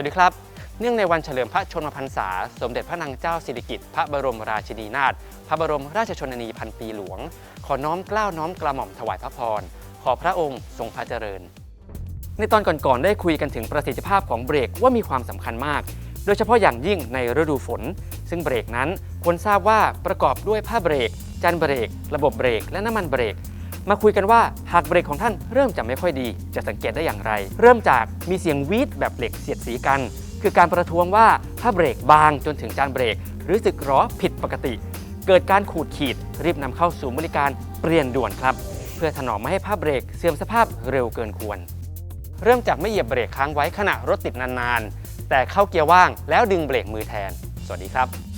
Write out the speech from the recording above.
วัสดีครับ เนื่องในวันเฉลิมพระชนมพรรษา สมเด็จพระนางเจ้าสิริกิติ์พระบรมราชินีนาถพระบรมราชชนนีพันปีหลวง ขอน้อมเกล้าน้อมกระหม่อมถวายพระพร ขอพระองค์ทรงพระเจริญ ในตอนก่อนๆได้คุยกันถึงประสิทธิภาพของเบรกว่ามีความสำคัญมาก โดยเฉพาะอย่างยิ่งในฤดูฝน ซึ่งเบรกนั้นควรทราบว่าประกอบด้วยผ้าเบรกจานเบรก ระบบเบรก และน้ำมันเบรก มาคุยกันว่าหากเบรกของท่านเริ่มจะไม่ค่อยดี จะสังเกตได้อย่างไร เริ่มจากมีเสียงวีดแบบเหล็กเสียดสีกัน คือการประท้วงว่าถ้าเบรกบางจนถึงจานเบรกหรือสึกหรอผิดปกติ เกิดการขูดขีด รีบนำเข้าสู่บริการเปลี่ยนด่วนครับ เพื่อถนอมไม่ให้ผ้าเบรกเสื่อมสภาพเร็วเกินควร เริ่มจากไม่เหยียบเบรกค้างไว้ขณะรถติดนานๆแต่เข้าเกียร์ว่างแล้วดึงเบรกมือแทน สวัสดีครับ